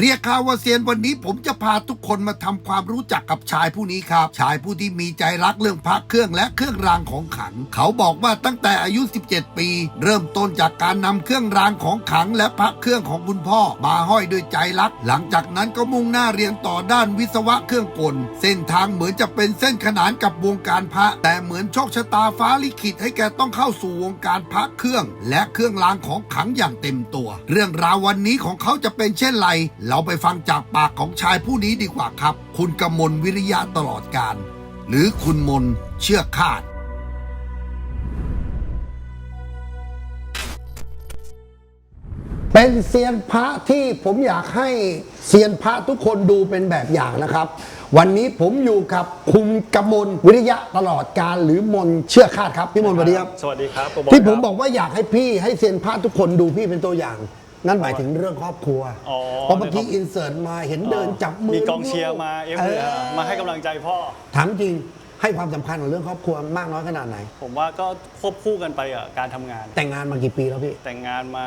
เรียกข่าวว่าเซียนวันนี้ผมจะพาทุกคนมาทำความรู้จักกับชายผู้นี้ครับ ชายผู้ที่มีใจรักเรื่องพระเครื่องและเครื่องรางของขลัง เขาบอกว่าตั้งแต่อายุ 17 ปี เริ่มต้นจากการนำเครื่องรางของขลังและพระเครื่องของคุณพ่อ มาห้อยด้วยใจรัก หลังจากนั้นก็มุ่งหน้าเรียนต่อด้านวิศวะเครื่องกล เส้นทางเหมือนจะเป็นเส้นขนานกับวงการพระ แต่เหมือนโชคชะตาฟ้าลิขิตให้แกต้องเข้าสู่วงการพระเครื่อง และเครื่องรางของขลังอย่างเต็มตัว เรื่องราววันนี้ของเขาจะเป็นเช่นไรเราไปฟังจากปากของชายผู้นี้ดีกว่าครับ คุณกมลวิริยะตลอดการ หรือคุณมนเชื่อคาด เป็นเซียนพระที่ผมอยากให้เซียนพระทุกคนดูเป็นแบบอย่างนะครับ วันนี้ผมอยู่กับคุณกมลวิริยะตลอดการหรือมนเชื่อคาดครับพี่มนสวัสดีครับ สวัสดีครับโปรโมทที่ผมครับบอกว่าอยากให้พี่ให้เซียนพระทุกคนดูพี่เป็นตัวอย่าง นั่นหมายถึงเรื่องครอบครัวอ๋อ เพราะเมื่อกี้อินเสิร์ตมาเห็นเดินจับมือมีกองเชียร์มาเอฟเอเลยอมาให้กำลังใจพ่อ ถามจริงให้ความสำคัญกับเรื่องครอบครัวมากน้อยขนาดไหน ผมว่าก็ควบคู่กันไปกับการทำงาน แต่งงานมากี่ปีแล้วพี่ แต่งงานมา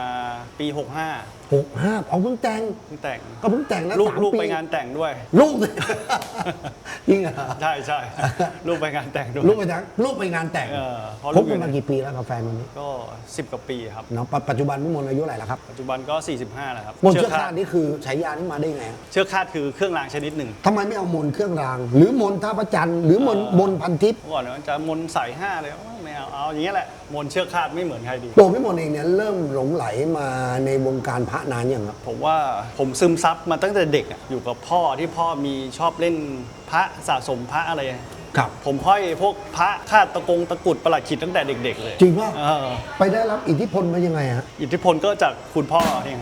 ปี 65 หกห้าเอาเพิ่งแต่ง เพิ่งแต่งก็เพิ่งแต่งแล้วลูกสามลูกปีไปงานแต่งด้วย ลูก จริงเหรอใช่ใช่ลูกไปงานแต่งด้วย ลูกไปแต่งลูกไปงานแต่งเออเพราะคลูบกอกัยู่นในมากี่ปีแล้วกับแฟนคนนี้ก็ 10กว่าปีครับ เนาะปัจปัจจุบันพี่มนต์อายุเท่าไหร่แล้วครับปัจจุบันก็ 45แล้วครับมนต์เชือกคาดนี่คือฉายานี่มาได้ไงอะเชือกคาดคือเครื่องรางชนิดหนึ่งทำไมไม่เอามนต์เครื่องราง หรือมนต์ท่าประจันทร์หรือมนต์มนต์พันทิพย์ เมื่อก่อนมันจะมนต์ใส่ห้าเลยไม่เอาเอาอย่างเงี้ยแหละ มนต์เชือกคาดไม่เหมือนใครดี ตัวพี่มนต์เองเนี่ยเริ่มหลงไหลมาในวงการพระนานยังครับ ผมว่าผมซึมซับมาตั้งแต่เด็กอะอยู่กับพ่อที่พ่อมีชอบเล่นพระสะสมพระอะไร ครับ ผมห้อยพวกพระคาดตะกงตะกรุดประหลัดขิดตั้งแต่เด็ก ๆ เลยจริงป่ะ เออไปได้รับอิทธิพลมายังไงฮะ อิทธิพลก็จากคุณพ่อเนี่ย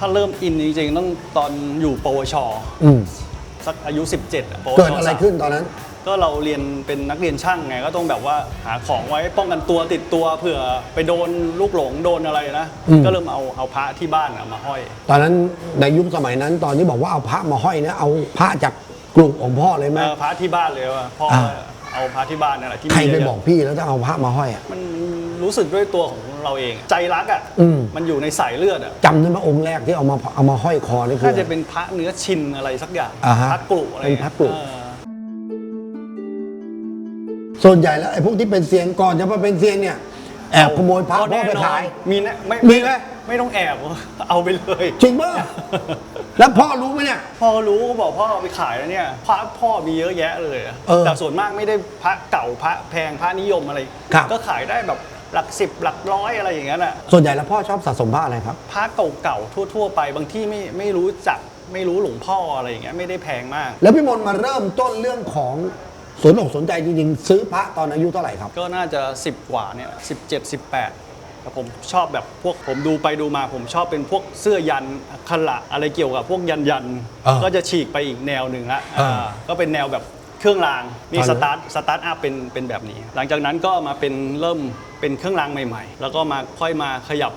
ถ้าเริ่มอินจริงๆต้องตอนอยู่ปวช อืมสักอายุ 17อะปวชเกิดอะไรสามขึ้นตอนนั้น ก็เราเรียนเป็นนักเรียนช่างไงก็ต้องแบบว่าหาของไว้ป้องกันตัวติดตัวเผื่อไปโดนลูกหลงโดนอะไรนะ อืม ก็เริ่มเอาเอาพระที่บ้านอะมาห้อย ตอนนั้นในยุคสมัยนั้นตอนที่บอกว่าเอาพระมาห้อยเนี่ยเอาพระจากกลุ่มของพ่อเลยไหม เออพระที่บ้านเลยว่าพ่ออ่าเอาพระที่บ้านนั่นแหละที่มีใครไปเยะๆบอกพี่แล้วจะเอาพระมาห้อยอะมันรู้สึกด้วยตัวของ เราเอง ใจรักอะอืม มันอยู่ในสายเลือดอะจำได้ไหมองค์แรกที่เอามาเอามาห้อยคอนี่คือ น่าจะเป็นพระเนื้อชินอะไรสักอย่างอ่าฮะพระกรุอะไรเป็นพระกรุ เออส่วนใหญ่แล้วไอ้พวกที่เป็นเซียนก่อนจะมาเป็นเซียนเนี่ยแอบขโมยพระพ่อแน่ไปนอนขาย มีนะไม่มีไหม ไม่ต้องแอบเอาไปเลย จริงป่ะ แล้วพ่อรู้ไหมเนี่ย พ่อรู้ก็บอกพ่อเอาไปขายแล้วเนี่ยพระพ่อมีเยอะแยะเลยอะเออแต่ส่วนมากไม่ได้พระเก่าพระแพงพระนิยมอะไร ครับก็ขายได้แบบ หลักสิบหลักร้อยอะไรอย่างเงี้ยน่ะส่วนใหญ่แล้วพ่อชอบสะสมพระอะไรครับ พระเก่าๆทั่ว ๆ ไปบางที่ไม่ไม่รู้จักไม่รู้หลวงพ่ออะไรอย่างเงี้ยไม่ได้แพงมาก แล้วพี่มนต์มาเริ่มต้นเรื่องของสนอกสนใจจริงๆซื้อพระตอนอายุเท่าไหร่ครับก็น่าจะ 10 กว่าเนี่ยสิบเจ็ดสิบแปดแต่ผมชอบแบบพวกผมดูไปดูมาผมชอบเป็นพวกเสื้อยันอักขระอะไรเกี่ยวกับพวกยันยันอ่าก็จะฉีกไปอีกแนวหนึ่งละอ่าอ่าก็เป็นแนวแบบ เครื่องรางนี่ตอนสนั้นตาร์ทสตาร์ทอัพเป็นเป็นแบบนี้ หลังจากนั้นก็มาเป็นเริ่มเป็นเครื่องรางใหม่ ๆ แล้วก็มาค่อยมาขยับ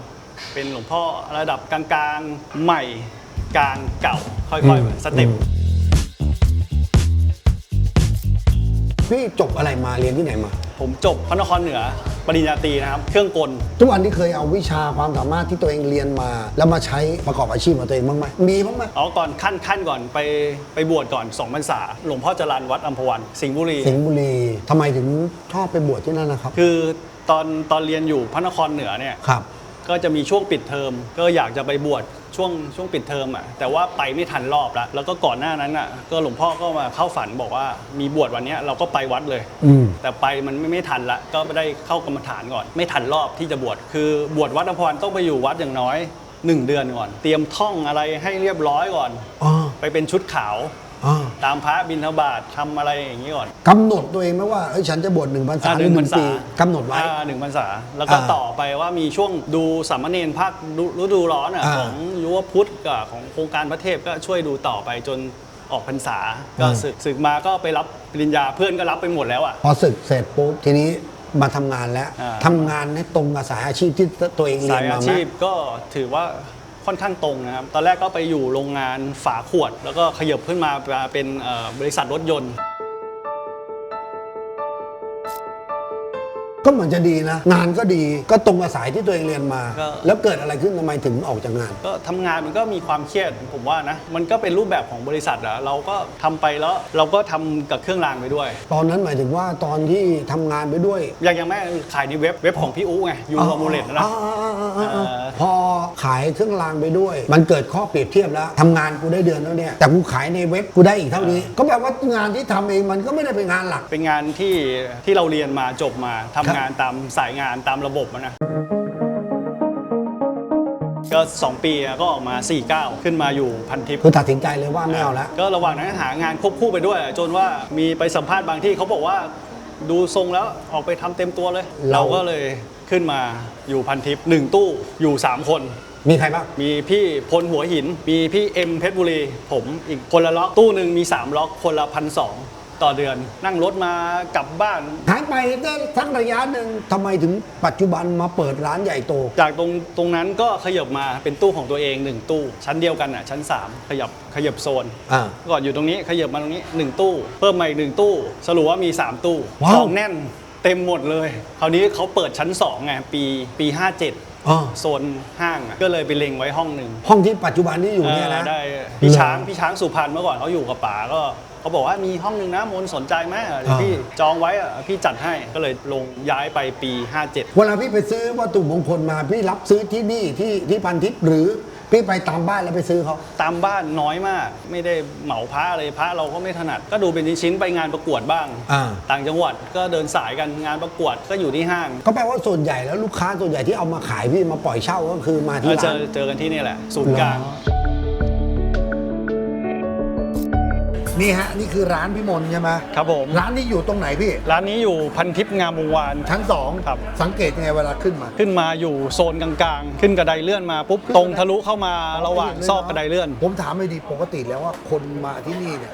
เป็นหลวงพ่อระดับกลางๆใหม่กลางเก่า ค่อยๆสเต็ปพี่จบอะไรมาเรียนที่ไหนมา ผมจบพระนครเหนือ ปริญญาตรีนะครับ เครื่องกล ทุกวันนี้เคยเอาวิชาความสามารถที่ตัวเองเรียนมา แล้วมาใช้ประกอบอาชีพของตัวเองบ้างไหมมีบ้างไหมอ๋อก่อนขั้นขั้นก่อนไปไปบวชก่อน2พรรษาหลวงพ่อจรันวัดอัมพวันสิงห์บุรี สิงห์บุรีทำไมถึงชอบไปบวชที่นั่นนะครับคือตอนตอนเรียนอยู่พระนครเหนือเนี่ยครับ ก็จะมีช่วงปิดเทอมก็อยากจะไปบวช ช่วงช่วงปิดเทอมอะแต่ว่าไปไม่ทันรอบแล้วแล้วก็ก่อนหน้านั้นอะก็หลวงพ่อก็มาเข้าฝันบอกว่ามีบวชวันเนี้ยเราก็ไปวัดเลย อืม แต่ไปมันไม่ไม่ทันละก็ไม่ได้เข้ากรรมฐานก่อน ไม่ทันรอบที่จะบวชคือบวชวัดอัมพวันต้องไปอยู่วัดอย่างน้อยหนึ่งเดือนก่อน เตรียมท่องอะไรให้เรียบร้อยก่อน อ๋อ ไปเป็นชุดขาวอ๋อ ตามพระบิณฑบาตทำอะไรอย่างนี้ก่อนกำหนดตัวเองไหมว่าเอ้ยฉันจะบวชหนึ่งพรรษาหรือหนึ่งปีกำหนดไว้อ่าหนึ่งพรรษา แล้วก็อ่าต่อไปว่ามีช่วงดูสามเณรภาคฤดูร้อนอะอ่าของยุวพุทธกับของโครงการพระเทพก็ช่วยดูต่อไปจนออกพรรษา ก็อ่าศึกศึกมาก็ไปรับปริญญาเพื่อนก็รับไปหมดแล้วอะพอศึกเสร็จปุ๊บทีนี้มาทำงานแล้วอ่าทำงานให้ตรงกับสายอาชีพที่ตัวเองเรียสานยมาอาไหมชีพก็ถือว่า ค่อนข้างตรงนะครับ ตอนแรกก็ไปอยู่โรงงานฝาขวด แล้วก็ขยับขึ้นมาเป็นบริษัทรถยนต์ ก็เหมือนจะดีนะ งานก็ดีก็ตรงกับสายที่ตัวเองเรียนมา ก็ แล้วเกิดอะไรขึ้นทำไมถึงออกจากงาน ก็ทำงานมันก็มีความเครียดผมว่านะมันก็เป็นรูปแบบของบริษัทอะเราก็ทำไปแล้วเราก็ทำกับเครื่องรางไปด้วย ตอนนั้นหมายถึงว่าตอนที่ทำงานไปด้วยอย่างอย่างแม่ขายในเว็บเว็บของพี่อู๋ไงยูฮอมูเลตนะ อ่าอ่าอ่าอ่าอ่าเออ พอขายเครื่องรางไปด้วย มันเกิดข้อเปรียบเทียบแล้วทำงานกูได้เดือนแล้วเนี่ยแต่กูขายในเว็บกูได้อีกเท่านี้ ก็แปลว่างานที่ทำเองมันก็ไม่ได้เป็นงานหลัก เป็นงานที่ที่เราเรียนมาจบมาทำงานตามสายงานตามระบบอะนะก็ 2 ปีอะก็ออกมา 49 ขึ้นมาอยู่พันทิป คือตัดสินใจเลยว่าไม่เอาแล้ว ก็ระหว่างนั้นหางานควบคู่ไปด้วย จนว่ามีไปสัมภาษณ์บางที่เขาบอกว่าดูทรงแล้วออกไปทำเต็มตัวเลย เรา เราก็เลยขึ้นมาอยู่พันทิปหนึ่งตู้อยู่ 3 คน มีใครบ้าง มีพี่พลหัวหิน มีพี่เอ็มเพชรบุรี ผมอีกคนละล็อกตู้หนึ่งมี 3 ล็อกคนละพันสอง ต่อเดือน นั่งรถมากลับบ้าน หายไปได้ทั้งระยะหนึ่งทำไมถึงปัจจุบันมาเปิดร้านใหญ่โต จากตรงตรงนั้นก็ขยับมาเป็นตู้ของตัวเองหนึ่งตู้ ชั้นเดียวกันอะชั้น 3 ขยับขยับโซนอ่า ก่อนอยู่ตรงนี้ขยับมาตรงนี้ 1 ตู้ เพิ่มมาอีกหนึ่งตู้ สรุปว่ามี 3 ตู้ว้าว ของแน่นเต็มหมดเลย คราวนี้เขาเปิดชั้น2ไงปีปี 57 อ๋อ โซนห้างอะก็เลยไปเล็งไว้ห้องหนึ่งห้องที่ปัจจุบันที่อยู่เนี่ยนะเออได้พี่ช้างพี่ช้างสุพรรณเมื่อก่อนเขาอยู่กับป๋าก็เขาบอกว่ามีห้องหนึ่งนะมนสนใจไหมเดี๋ยวอ่า พี่จองไว้อะพี่จัดให้ก็เลยลงย้ายไปปี 57 เวลาพี่ไปซื้อวัตถุมงคลมาพี่รับซื้อที่นี่ที่ที่พันทิพย์หรือ พี่ไปตามบ้านแล้วไปซื้อเขา ตามบ้านน้อยมาก ไม่ได้เหมาพระอะไรพระเราก็ไม่ถนัด ก็ดูเป็นชิ้นๆไปงานประกวดบ้าง อ่า ต่างจังหวัดก็เดินสายกันงานประกวดก็อยู่ที่ห้างก็แปลว่าส่วนใหญ่แล้วลูกค้าส่วนใหญ่ที่เอามาขายพี่มาปล่อยเช่าก็คือมาที่เออเจร้าอน เจอกันที่นี่แหละศูนย์กลาง นี่ฮะนี่คือร้านพี่มนต์ใช่ไหมครับผม ร้านนี้อยู่ตรงไหนพี่ ร้านนี้อยู่พันทิพย์งามวงวานชั้นสองครับ สังเกตยังไงเวลาขึ้นมา ขึ้นมาอยู่โซนกลางๆ ขึ้นกระไดเลื่อนมาปุ๊บตรงทะลุเข้ามาระหว่างซอกกระไดเลื่อน ผมถามไม่ดีปกติแล้วว่าคนมาที่นี่เนี่ย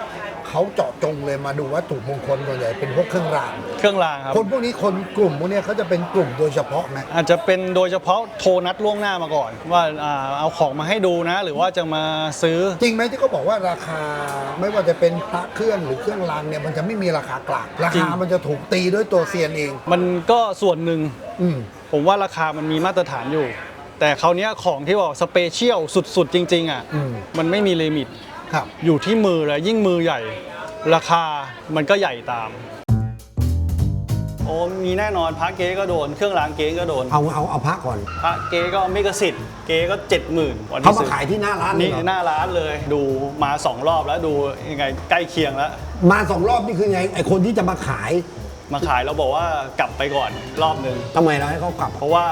เขาเจาะจงเลยมาดูวัตถุมงคลส่วนใหญ่เป็นพวกเครื่องราง เครื่องรางครับ คนพวกนี้คนกลุ่มพวกเนี้ยเขาจะเป็นกลุ่มโดยเฉพาะไหมอาจจะเป็นโดยเฉพาะโทรนัดล่วงหน้ามาก่อน ว่าอ่าเอาของมาให้ดูนะ หรือว่าจะมาซื้อ จริงไหมที่เขาบอกว่าราคาไม่ว่าจะเป็นพระเครื่องหรือเครื่องรางเนี่ยมันจะไม่มีราคากลางราจริคางมันจะถูกตีด้วยตัวเซียนเอง มันก็ส่วนหนึ่ง อืม ผมว่าราคามันมีมาตรฐานอยู่ แต่คราวเนี้ยของที่บอกสเปเชียลสุด ๆ จริง ๆ อะ อืม มันไม่มีลิมิต ครับ อยู่ที่มือเลยยิ่งมือใหญ่ ราคามันก็ใหญ่ตาม โอ้มีแน่นอนพระเก๊ก็โดน เครื่องรางเก๊ก็โดนเอาเอาเอาพระก่อน พระเก๊ก็ไม่กระสิทธิ์เก๊ก็เจ็ดหมื่นวันเขาที่มาซื้อขายที่หน้าร้านเลยนี่เหรอหน้าร้านเลยดูมาสองรอบแล้วดูยังไงใกล้เคียงแล้ว มาสองรอบนี่คือไงไอคนที่จะมาขายมาขายเราบอกว่ากลับไปก่อนรอบหนึ่งทำไมเราให้เขากลับ เพราะว่า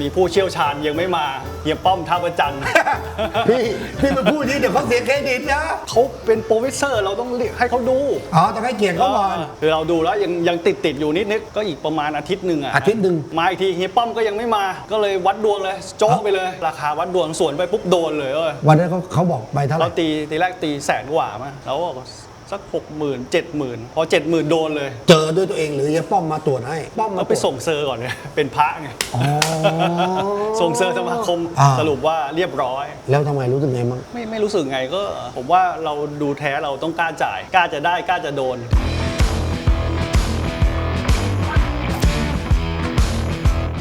มีผู้เชี่ยวชาญยังไม่มาเฮียป้อมท่าประจันทร์ พี่พี่มาพูดนี้เดี๋ยวเขาเสียเครดิตนะ เขาเป็นโปรเฟสเซอร์เราต้องเรียกให้เขาดูอ๋อต้องให้เกียรติเขาก่อน คือเราดูแล้วยังยังติดติดๆอยู่นิดนิดๆก็อีกประมาณอาทิตย์หนึ่งอะอาทิตย์หนึ่ง มาอีกทีเฮียป้อมก็ยังไม่มา ก็เลยวัดดวงเลย โจ๊กไปเลย ราคาวัดดวงสวนไปปุ๊บโดนเลยเว้ยวันนั้นเขาเขาบอกไปเท่าไหเราร่ตีทีแรกตีแสนกว่ามาแล้วก็ สักหกหมื่นเจ็ดหมื่นพอเจ็ดหมื่นโดนเลย เจอด้วยตัวเองหรือจะป้อมมาตรวจให้ ป้อมมาแล้วไปตรวจส่งเซอร์ก่อนเนี่ยเป็นพระไงอ๋อ ส่งเซอร์สมาคมอ่า สรุปว่าเรียบร้อย แล้วทำไมรู้สึกไงมั้งไม่ไม่รู้สึกไงก็ ผมว่าเราดูแท้เราต้องกล้าจ่ายกล้าจะได้กล้าจะโดน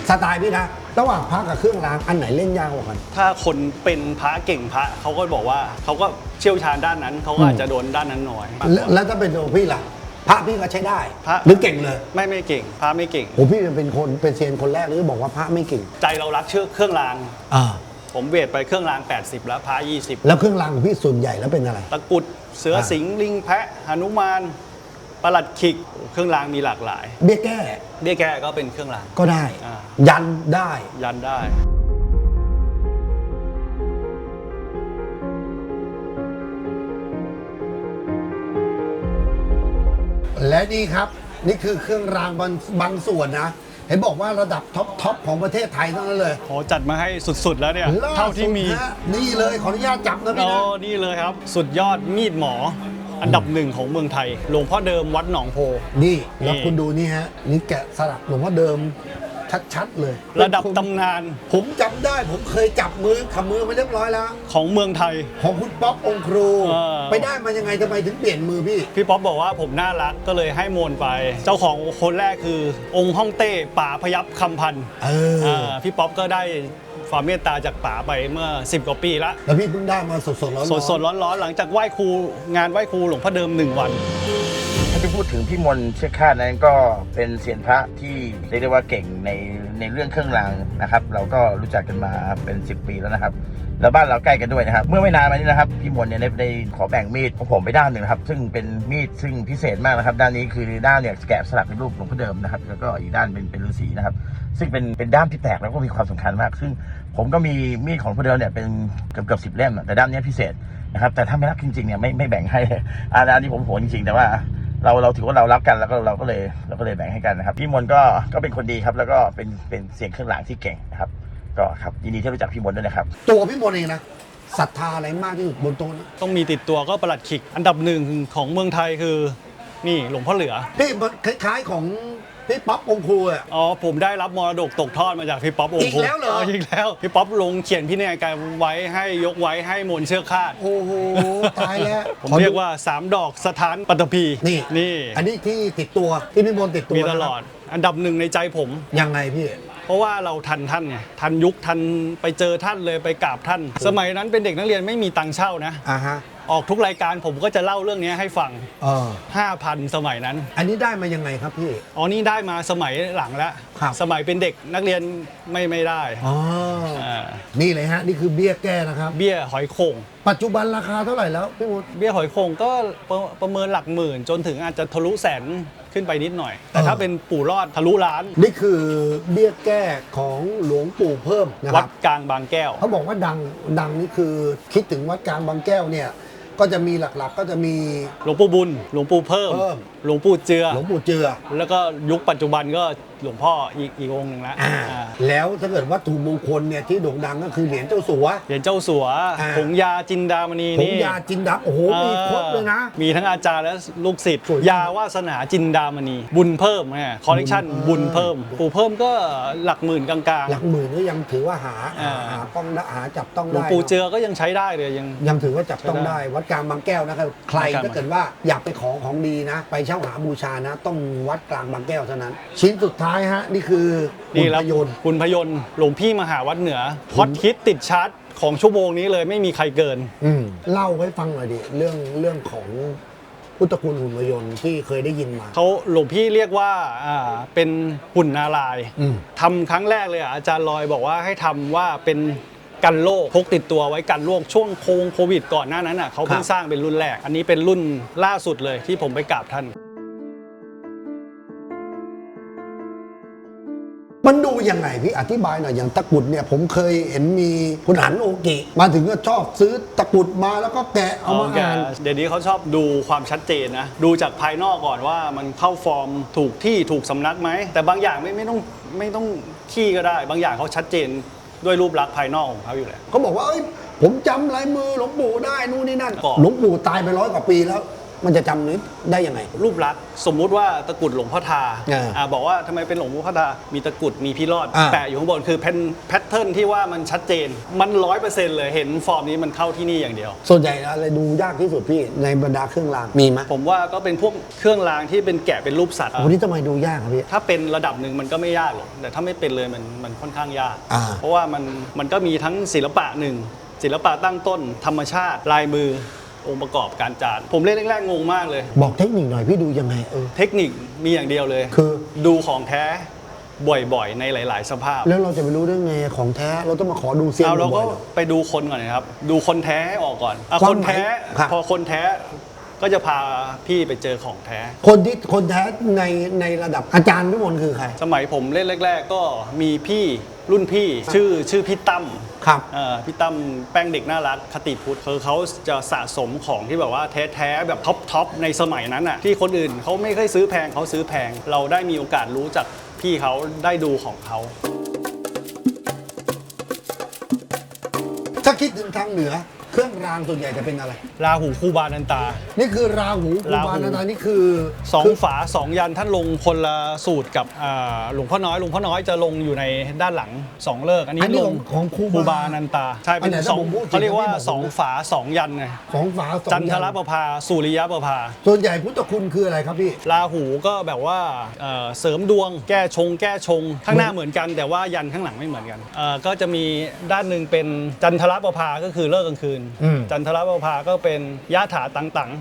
สไตล์พี่นะ ระหว่างพระกับเครื่องรางอันไหนเล่นยากกว่ากัน ถ้าคนเป็นพระเก่งพระเขาก็บอกว่าเขาก็เชี่ยวชาญด้านนั้นเขาก็อาจจะโดนด้านนั้นน้อยแล้วแล้วถ้าเป็นตัวพี่ล่ะ พระพี่ก็ใช้ได้พระ หรือเก่งเลยไม่ไม่เก่ง พระไม่เก่งผมพี่เป็นคนเป็นเซียนคนแรกเลยบอกว่าพระไม่เก่งใจเรารักเชื่อเครื่องราง อ่าผมเวทไปเครื่องราง 80 แล้วพระแล้วเครื่องรางของพี่ส่วนใหญ่แล้วเป็นอะไร20ตะกรุดเสือสิงห์ลิงแพะหนุมาน ประหลัดขิกเครื่องรางมีหลากหลาย เบี้ยแก้เบี้ยแก้ก็เป็นเครื่องราง ก็ได้ อ่า ยันได้ ยันได้ และนี่ครับ นี่คือเครื่องรางบางบางส่วนนะ เห็นบอกว่าระดับท็อปท็อปของประเทศไทยทั้งนั้นเลยขอจัดมาให้สุดๆแล้วเนี่ย ล่เท่าที่มีสุดฮะนี่เลยขออนุญาตจับนะพี่อ๋อนะนี่เลยครับ สุดยอดมีดหมอ อันดับหนึ่งของเมืองไทย หลวงพ่อเดิมวัดหนองโพ นี่แล้วนี่ คุณดูนี่ฮะ นี่แกะสลักหลวงพ่อเดิมชัดๆเลยระดับตำนานผมจำได้ผมเคยจับมือขับมือมาเรียบร้อยแล้ว ของเมืองไทย ของคุณป๊อปองค์ครู เออ ไปได้มายังไงทำไมถึงเปลี่ยนมือพี่ พี่ป๊อปบอกว่าผมน่ารักก็เลยให้โมนไป เจ้าของคนแรกคือ องค์ฮ่องเต้ป๋าพยับคำพันธ์เออาพี่ป๊อปก็ได้ ความเมตตาจากป๋าไปเมื่อ 10 กว่าปีละแล้วพี่เพิ่งได้มาสดๆร้อนๆสดๆร้อนๆหลังจากไหว้ครูงานไหว้ครูหลวงพ่อเดิมหนึ่งวัน ถ้าจะพูดถึงพี่มนต์เชือกคาดนั้นก็เป็นเซียนพระที่เรียกได้ว่าเก่งในในเรื่องเครื่องรางนะครับ เราก็รู้จักกันมาเป็น 10 ปีแล้วนะครับ แล้วบ้านเราใกล้กันด้วยนะครับ เมื่อไม่นานมานี้นะครับพี่มนต์เนี่ยได้ขอแบ่งมีดของผมไปด้านหนึ่งนะครับ ซึ่งเป็นมีดซึ่งพิเศษมากนะครับ ด้านนี้คือด้านเนี่ยแกะสลักเป็นรูปหลวงพ่อเดิมนะครับ แล้วก็อีกด้านเป็นเป็นฤาษีนะครับ ซึ่งเป็นเป็นด้ามที่แปลกแล้วก็มีความสำคัญมาก ซึ่งผมก็มีมีดของพ่อเดิมเนี่ยเป็นเกือบเกือบสิบเล่มอะแต่ด้ามเนี้ยพิเศษนะครับ แต่ถ้าไม่รักจริงๆเนี่ยไม่ไม่แบ่งให้อันอันนี้ผมโหจริงๆแต่ว่าเราเราถือว่าเรารักกันแล้วก็เราก็เลยเราก็เลยแบ่งให้กันนะครับพี่มนก็ก็เป็นคนดีครับ แล้วก็เป็นเป็นเสียงเครื่องรางที่เก่งนะครับ ก็ครับยินดีที่รู้จักพี่มนต์ด้วยนะครับ ตัวพี่มนต์เองนะศรัทธาอะไรมากที่สุดบนโต๊ะนะต้องมีติดตัวก็ประหลัดขิก อันดับหนึ่งของเมืองไทยคือนี่หลวงพ่อเหลือ พี่มันคล้ายๆของพี่ป๊อปองค์ครูอะอ๋อผมได้รับมรดกตกทอดมาจากพี่ป๊อปโงอีกแล้วเหรอ อีกแล้วพี่ป๊อปลงเขียนพินัยกรรมไว้ให้ยกไว้ให้มนต์เชือกคาด โอ้โหตายแล้วผมเรียกว่า 3 ดอกสถานปัตตภีนี่นี่อันนี้ที่ติดตัวที่พี่มนต์ติดตัวมีตลอด อันดับหนึ่งในใจผม ยังไงพี่ เพราะว่าเราทันท่านไงทันยุคทันไปเจอท่านเลยไปกราบท่าน สมัยนั้นเป็นเด็กนักเรียนไม่มีตังค์เช่านะ อ่าฮะออกทุกรายการผมก็จะเล่าเรื่องนี้ให้ฟัง เออ5,000 สมัยนั้น อันนี้ได้มายังไงครับพี่ อ๋อนี่ได้มาสมัยหลังแล้ว ครับ สมัยเป็นเด็กนักเรียนไม่ไม่ได้อ๋ออ่านี่เลยฮะ นี่คือเบี้ยแก้นะครับ เบี้ยหอยโข่งปัจจุบันราคาเท่าไหร่แล้วพี่มดเบี้ยหอยโข่งก็ประประเมินหลักหมื่น จนถึงอาจจะทะลุแสนขึ้นไปนิดหน่อย แต่ถ้าเออ เป็นปู่รอดทะลุล้านนี่คือเบี้ยแก้ของหลวงปู่เพิ่มนะควัรัดบกลางบางแก้ว เขาบอกว่าดังดังนี่คือคิดถึงวัดกลางบางแก้วเนี่ย ก็จะมีหลักๆก็จะมี หลวงปู่บุญ หลวงปู่เพิ่ม เพิ่ม หลวงปู่เจือ หลวงปู่เจือแล้วก็ยุคปัจจุบันก็หลวงพ่ออีกอีกองค์หนึ่งละอ่าอ่าแล้วถ้าเกิดวัตถุมงคลเนี่ยที่โด่งดังก็คือเหรียญเจ้าสัว เหรียญเจ้าสัวอ่า ผงยาจินดามณีผงนี่ยาจินดับโอ้โหมีครบเลยนะ มีทั้งอาจารย์และลูกศิษย์สวยมาก ยาวาสนาจินดามณี บุญเพิ่มไงคอลเลกชันบุบุญญเพิ่เพิ่มมปู่เพิ่มก็หลักหมื่นกลาง หลักหมื่นก็ยังถือว่าหาอ่า หาป้องได้หาจับต้องๆหลวงได้ปู่เนอะเจือก็ยังใช้ได้เลยยัง ยังถือว่าจับต้องใช้ได้ได้ วัดกลางบางแก้วนะครับ ใครวัดกลางถ้าเกิดว่าอยากไปของของดีนะ ไปเช่าหาบูชานะ ต้องวัดกลางบางแก้วเท่านั้น ชิ้นสุดท้ายฮะ นี่คือนี่หุ่แล้วพยนต์คุณพยนต์หลวงพี่มหาวัดเหนือฮอตฮิตติดชาร์ตของชั่วโมงนี้เลยไม่มีใครเกิน อืมเล่าให้ฟังหน่อยดิเรื่องเรื่องของพุทธคุณหุ่นพยนต์ที่เคยได้ยินมา เขาหลวงพี่เรียกว่าอ่าเป็นหุ่นนารายณ์อืม ทำครั้งแรกเลยอะอาจารย์ลอยบอกว่าให้ทำว่าเป็นกันโรคพกติดตัวไว้กันโรคช่วงโควิดก่อนหน้านั้นอะเขาเพิ่งสร้างเป็นรุ่นแรก อันนี้เป็นรุ่นล่าสุดเลยที่ผมไปกราบท่าน มันดูยังไงพี่อธิบายหน่อยอย่างตะกรุดเนี่ยผมเคยเห็นมีคุณหันโอกิมาถึงก็ชอบซื้อตะกรุดมาแล้วก็แกะเอามาอ่าน เดี๋ยวนี้เขาชอบดูความชัดเจนนะ ดูจากภายนอกก่อนว่ามันเข้าฟอร์มถูกที่ถูกสำนักไหม แต่บางอย่างไม่ไม่ต้องไม่ต้องที่ก็ได้ บางอย่างเขาชัดเจนด้วยรูปลักษณ์ภายนอกของเขาอยู่แล้ว เขาบอกว่าเอ้ยผมจำลายมือหลวงปู่ได้นู่นนี่นั่นก็หลวงปู่ตายไปร้อยกว่าปีแล้ว มันจะจำนึกได้ยังไง รูปลักษณ์สมมุติว่าตะกรุดหลวงพ่อทาอ่าอ่าบอกว่าทำไมเป็นหลวงพ่อทา มีตะกรุดมีพี่รอด อ่า แปะอยู่ข้างบนคือแพนแพทเทิร์นที่ว่ามันชัดเจน มันร้อยเปอร์เซ็นต์เลยเห็นฟอร์มนี้มันเข้าที่นี่อย่างเดียว ส่วนใหญ่อะไรดูยากที่สุดพี่ในบรรดาเครื่องรางมีไหมผมว่าก็เป็นพวกเครื่องรางที่เป็นแกะเป็นรูปสัตว์โอ้นี่ทำไมดูยากครับพี่ ถ้าเป็นระดับหนึ่งมันก็ไม่ยากหรอกแต่ถ้าไม่เป็นเลยมันมันค่อนข้างยาก อ่า เพราะว่ามันมันก็มีทั้งศิลปะหนึ่งศิลปะตั้งต้น ธรรมชาติลายมือ องค์ประกอบการจาน ผมเล่นแรกๆงงมากเลย บอกเทคนิคหน่อยพี่ดูยังไงเออ เทคนิคมีอย่างเดียวเลยคือ ดูของแท้บ่อยๆ ในหลาย ๆ สภาพแล้วเราจะไปรู้ได้ไงของแท้เราต้องมาขอดูเซียนเอาเราบ่ก็อยๆเหรอ ไปดูคนก่อนนะครับ ดูคนแท้ให้ออกก่อนอะความคนแท้หมายครับ พอคนแท้ ก็จะพาพี่ไปเจอของแท้ คนที่คนแท้ในในระดับอาจารย์พิมลคือใคร สมัยผมเล่นแรก ๆ ก็มีพี่รุ่นพี่ชื่อชื่อพี่ตั้มครับเอ่อพี่ตั้มแป้งเด็กน่ารักคติพุทธคือเขาจะสะสมของที่แบบว่าแท้ๆแบบท็อปทอปในสมัยนั้นอะที่คนอื่นเขาไม่เคยซื้อแพงเขาซื้อแพง เราได้มีโอกาสรู้จักพี่เขาได้ดูของเขา ถ้าคิดถึงทางเหนือ เครื่องรางส่วนใหญ่จะเป็นอะไร ราหูคูบานันตา นี่คือราหูกุราหูบาลนานี่คือสองคือฝาสองยันท่านลงคนละสูตรกับอ่าหลวงพ่อน้อยหลวงพ่อน้อยจะลงอยู่ในด้านหลังสองเลิกษ์อันนี้อันนี้ลของงของครูคูบาบานันตาใช่เป็นอันไหนสองถ้าผมพูดผิดเขาเรียกว่าพี่บอกผมสองฝาสองยันไงสองฝาสองจันทรยัประภาสุริยประภา ส่วนใหญ่พุทธคุณคืออะไรครับพี่ราหูก็แบบว่าเอ่อเสริมดวงแก้ชง แก้ชง ข้างหน้าเหมือนกัน แต่ว่ายันข้างหลังไม่เหมือนกันเอ่อก็จะมีด้านหนึ่งเป็นจันทรประภาก็คือเลิกกลางคืนอืม จันทรประภาก็เป็นยะถาตังตัง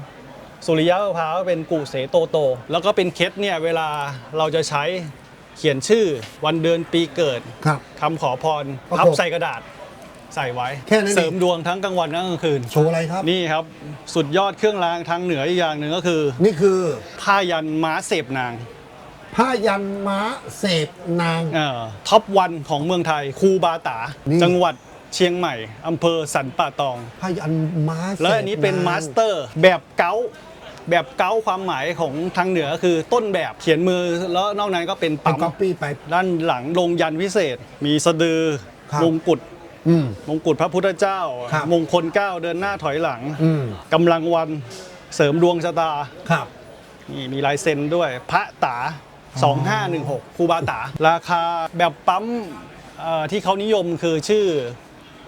สุริยประภาก็เป็นกุเสโตโต แล้วก็เป็นเคสเนี่ยเวลาเราจะใช้เขียนชื่อวันเดือนปีเกิดครับ คำขอพรประกบพับใส่กระดาษใส่ไว้แค่นั้นเอง เสริมดวงทั้งกลางวันและกลางคืน โชว์อะไรครับ นี่ครับสุดยอดเครื่องรางทางเหนืออีกอย่างหนึ่งก็คือนี่คือผ้ายันม้าเสพนาง ผ้ายันม้าเสพนาง เอ่อท็อปวันของเมืองไทยคูบาตานี่ จังหวัด เชียงใหม่อำเภอสันป่าตองผ้ายันม้าเสพแล้วอันนี้เป็นงมาสเตอร์แบบเก้าแบบเก้าความหมายของทางเหนือคือต้นแบบเขียนมือแล้วนอกนั้นก็เป็นเป็นปั๊มก๊อปปี้ไป ด้านหลังลงยันพิเศษ มีสะดือครับ มงกุฎอืม มงกุฎพระพุทธเจ้า ครับ มงคลเก้าเดินหน้าถอยหลังอืมกำลังวันเสริมดวงชะตา ครับ นี่มีลายเซ็นด้วยพระตา 2516ครูบาตา ราคาแบบปั๊มเอ่อที่เขานิยมคือชื่อ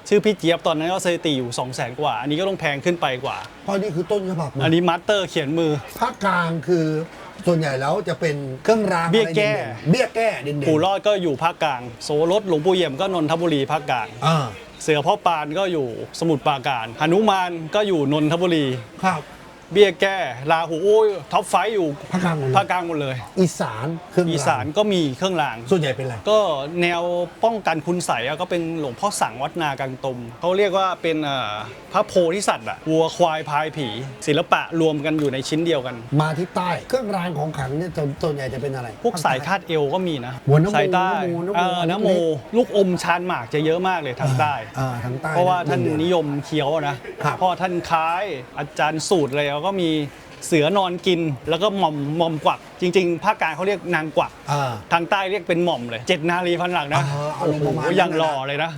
ชื่อพี่เจี๊ยบตอนนั้นก็สถิติอยู่ 2 0 0 0 0 0กว่า อันนี้ก็ต้องแพงขึ้นไปกว่า เพราะนี่คือต้นฉบับนะอันนี้มัตเตอร์เขียนมือ ภาคกลางคือส่วนใหญ่แล้วจะเป็นเครื่องรางเบี้ยแก้ อะไรเด่นๆเบี้ยแก้เด่นๆปู่รอดก็อยู่ภาคกลาง โสรถหลวงปู่เยี่ยมก็นนทบุรีภาคกลาง อ่าเสือพ่อปานก็อยู่สมุทรปราการหนุมานก็อยู่นนทบุรี ครับ เบี้ยแก้ลาหูโอ้ยท็อปไฟว์อยู่ภาคกลางหมดเลย ภาคกลางหมดเลย อีสานเครื่องรางอีสานก็มีเครื่องราง ส่วนใหญ่เป็นอะไร ก็แนวป้องกันคุณใสยอะก็เป็นหลวงพ่อสั่งวัดนากลางตมเขาเรียกว่าเป็นเอ่อพระโพธิสัตว์อะวัวควายพายผี ศิลปะรวมกันอยู่ในชิ้นเดียวกัน มาที่ใต้ เครื่องรางของขลังเนี่ยส่วนส่วนใหญ่จะเป็นอะไร พวกสายคาดเอวก็มีนะหัวนโมสายใต้นโมนโมเออนะโมเล็กลูกอมชานหมากจะเยอะมากเลยทางใต้ อ่าทางใต้เพราะว่าท่านเด่ๆนิยมเคี้ยวนะครับเพราะท่านคล้ายอาจารย์สูตรเลยแล้วก็มีเสือนอนกินแล้วก็หม่อมหม่อมกวัก จริง ๆ ภาคกลางเขาเรียกนางกวัก อ่า ทางใต้เรียกเป็นหม่อมเลยเจ็ดนารีพันหลักนะอ่าเอาโอ้ลงโหประมาณนั้นอย่างนะหล่อเลยนะ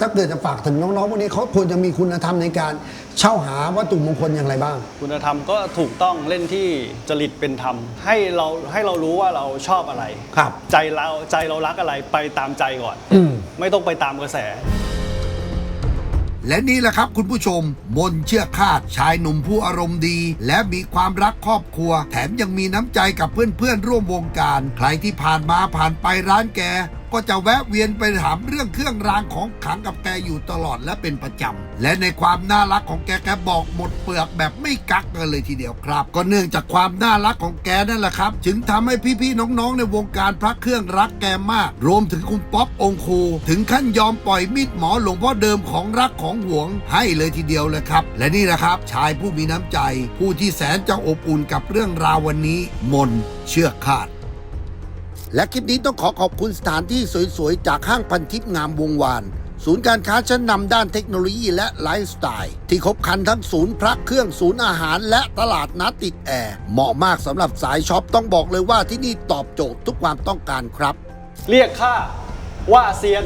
ถ้าเกิดจะฝากถึงน้องๆพวกนี้เขาควรจะมีคุณธรรมในการเช่าหาวัตถุมงคลอย่างไรบ้าง คุณธรรมก็ถูกต้องเล่นที่จริตเป็นธรรม ให้เราให้เรารู้ว่าเราชอบอะไร ครับ ใจเราใจเรารักอะไรไปตามใจก่อนอืมไม่ต้องไปตามกระแส และนี่แหละครับคุณผู้ชม มนเชื่อคาดชายหนุ่มผู้อารมณ์ดี และมีความรักครอบครัว แถมยังมีน้ำใจกับเพื่อนๆร่วมวงการ ใครที่ผ่านมาผ่านไปร้านแก ก็จะแวะเวียนไปถามเรื่องเครื่องรางของขลังกับแกอยู่ตลอดและเป็นประจำและในความน่ารักของแกแกบอกหมดเปลือกแบบไม่กักกันเลยทีเดียวครับ ก็เนื่องจากความน่ารักของแกนั่นแหละครับ จึงทำให้พี่ๆน้องๆในวงการพระเครื่องรักแกมาก รวมถึงคุณป๊อปองคูถึงขั้นยอมปล่อยมีดหมอหลวงพ่อเดิมของรักของหวงให้เลยทีเดียวเลยครับ และนี่แหละครับชายผู้มีน้ำใจ ผู้ที่แสนจะอบอุ่นกับเรื่องราววันนี้ มนเชื่อคาด และคลิปนี้ต้องขอขอบคุณสถานที่สวยๆ จากห้างพันทิพย์งามวงวาน ศูนย์การค้าชั้นนำด้านเทคโนโลยีและไลฟ์สไตล์ ที่ครบครันทั้งศูนย์พระเครื่องศูนย์อาหารและตลาดนัดติดแอร์ เหมาะมากสำหรับสายช็อปต้องบอกเลยว่าที่นี่ตอบโจทย์ทุกความต้องการครับ เรียกข้าว่าเซียน